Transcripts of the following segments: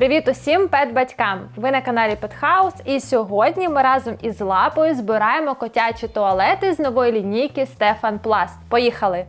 Привіт усім пет-батькам! Ви на каналі Петхаус, і сьогодні ми разом із лапою збираємо котячі туалети з нової лінійки Стефан Пласт. Поїхали!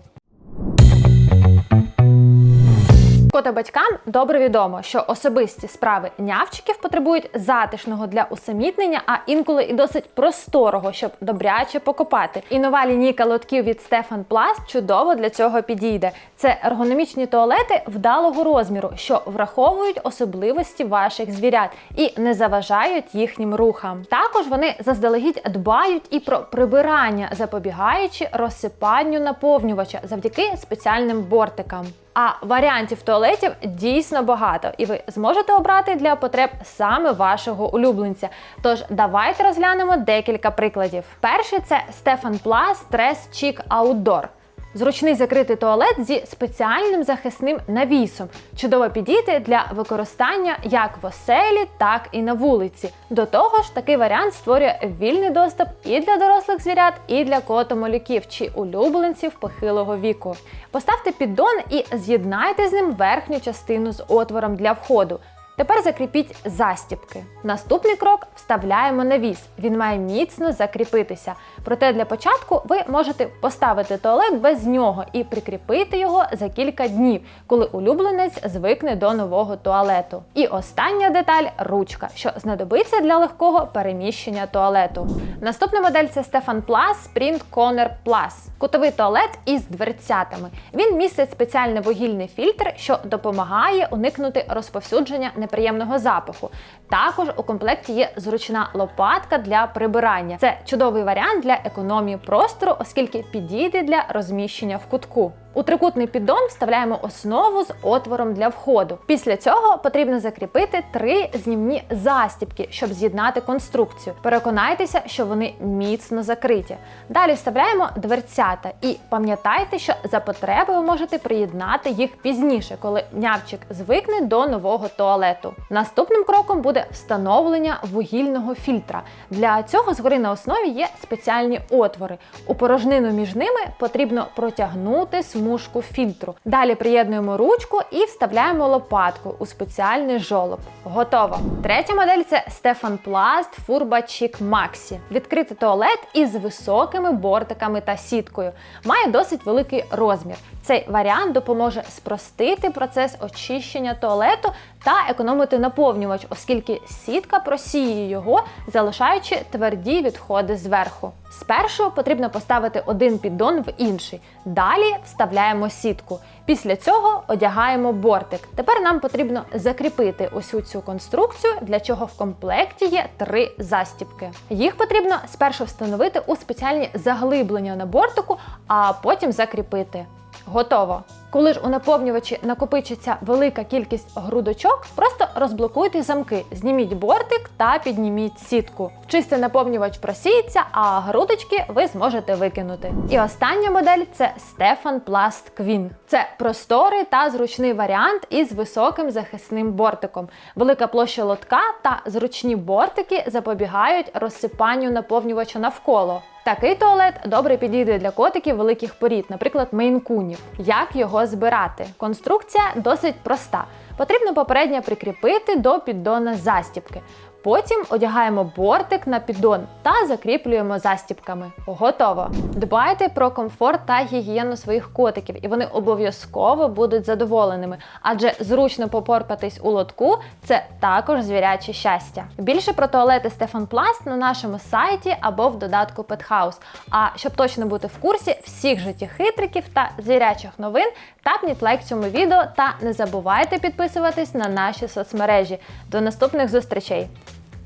Котобатькам добре відомо, що особисті справи нявчиків потребують затишного для усамітнення, а інколи і досить просторого, щоб добряче покопати. І нова лінійка лотків від Stefan Plus чудово для цього підійде. Це ергономічні туалети вдалого розміру, що враховують особливості ваших звірят і не заважають їхнім рухам. Також вони заздалегідь дбають і про прибирання, запобігаючи розсипанню наповнювача завдяки спеціальним бортикам. А варіантів туалетів дійсно багато, і ви зможете обрати для потреб саме вашого улюбленця. Тож давайте розглянемо декілька прикладів. Перший це Stefan Plus Stress Chic Outdoor. Зручний закритий туалет зі спеціальним захисним навісом. Чудово підійти для використання як в оселі, так і на вулиці. До того ж, такий варіант створює вільний доступ і для дорослих звірят, і для котомолюків чи улюбленців похилого віку. Поставте піддон і з'єднайте з ним верхню частину з отвором для входу. Тепер закріпіть застібки. Наступний крок вставляємо навіс. Він має міцно закріпитися. Проте для початку ви можете поставити туалет без нього і прикріпити його за кілька днів, коли улюбленець звикне до нового туалету. І остання деталь ручка, що знадобиться для легкого переміщення туалету. Наступна модель це Stefan Plus Sprint Corner Plus. Кутовий туалет із дверцятами. Він містить спеціальний вугільний фільтр, що допомагає уникнути розповсюдження неприємного запаху. Також у комплекті є зручна лопатка для прибирання. Це чудовий варіант для економії простору, оскільки підійде для розміщення в кутку. У трикутний піддон вставляємо основу з отвором для входу. Після цього потрібно закріпити три знімні застібки, щоб з'єднати конструкцію. Переконайтеся, що вони міцно закриті. Далі вставляємо дверцята і пам'ятайте, що за потреби ви можете приєднати їх пізніше, коли нявчик звикне до нового туалету. Наступним кроком буде встановлення вугільного фільтра. Для цього згори на основі є спеціальні отвори. У порожнину між ними потрібно протягнути смужку фільтру. Далі приєднуємо ручку і вставляємо лопатку у спеціальний жолоб. Готово. Третя модель це Stefan Plast Furba Chic Maxi. Відкритий туалет із високими бортиками та сіткою. Має досить великий розмір. Цей варіант допоможе спростити процес очищення туалету та економити наповнювач, оскільки сітка просіює його, залишаючи тверді відходи зверху. Спершу потрібно поставити один піддон в інший. Далі вставляємо сітку. Після цього одягаємо бортик. Тепер нам потрібно закріпити усю цю конструкцію, для чого в комплекті є три застібки. Їх потрібно спершу встановити у спеціальні заглиблення на бортику, а потім закріпити. Готово. Коли ж у наповнювачі накопичиться велика кількість грудочок, просто розблокуйте замки, зніміть бортик та підніміть сітку. Чистий наповнювач просіється, а грудочки ви зможете викинути. І остання модель це Stefan Plast Queen. Це просторий та зручний варіант із високим захисним бортиком. Велика площа лотка та зручні бортики запобігають розсипанню наповнювача навколо. Такий туалет добре підійде для котиків великих порід, наприклад, мейнкунів. Як його збирати? Конструкція досить проста. Потрібно попередньо прикріпити до піддона застібки. Потім одягаємо бортик на піддон та закріплюємо застібками. Готово! Дбайте про комфорт та гігієну своїх котиків, і вони обов'язково будуть задоволеними, адже зручно попорпатись у лотку це також звіряче щастя. Більше про туалети Stefan Plast на нашому сайті або в додатку Pethouse. А щоб точно бути в курсі всіх життєхитриків та звірячих новин, тапніть лайк цьому відео та не забувайте підписуватись на наші соцмережі. До наступних зустрічей!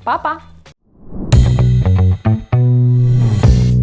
Па-па!